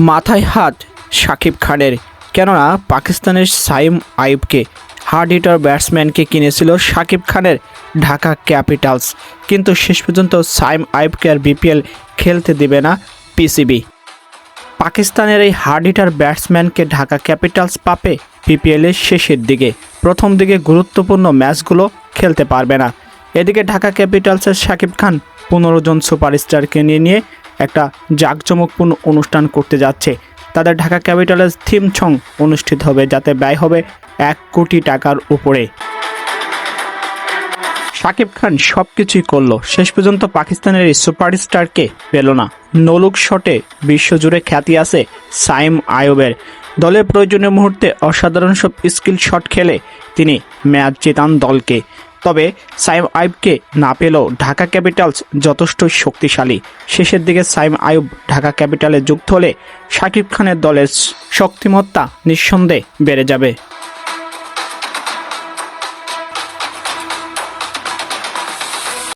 মাথায় হাত শাকিব খানের। কেননা পাকিস্তানের সাইম আইবকে হার্ড হিটার ব্যাটসম্যানকে কিনেছিল শাকিব খানের ঢাকা ক্যাপিটালস। কিন্তু শেষ পর্যন্ত সাইম আইবকে আর বিপিএল খেলতে দেবে না পিসিবি। পাকিস্তানের এই হার্ড হিটার ব্যাটসম্যানকে ঢাকা ক্যাপিটালস পাবে পিপিএলের শেষের দিকে। প্রথম দিকে গুরুত্বপূর্ণ ম্যাচগুলো খেলতে পারবে না। এদিকে ঢাকা ক্যাপিটালসের শাকিব খান পনেরো জন সুপারস্টারকে নিয়ে নিয়ে একটা জাঁকজমকপূর্ণ অনুষ্ঠান করতে যাচ্ছে। তাদের ঢাকা ক্যাপিটালের থিম ছং অনুষ্ঠিত হবে, যাতে ব্যয় হবে এক কোটি টাকার উপরে। শাকিব খান সব কিছুই করল, শেষ পর্যন্ত পাকিস্তানের এই সুপারস্টারকে পেল না। নলুক শটে বিশ্বজুড়ে খ্যাতি আছে সাইম আয়বের দলের প্রয়োজনীয় মুহূর্তে অসাধারণ সব স্কিল শট খেলে তিনি ম্যাচ জেতান দলকে। তবে সাইম আইবকে না পেলেও ঢাকা ক্যাপিটালস যথেষ্ট শক্তিশালী। শেষের দিকে সাইম আইব ঢাকা ক্যাপিটালে যুক্ত হলে শাকিব খানের দলের শক্তিমত্তা নিঃসন্দেহে বেড়ে যাবে।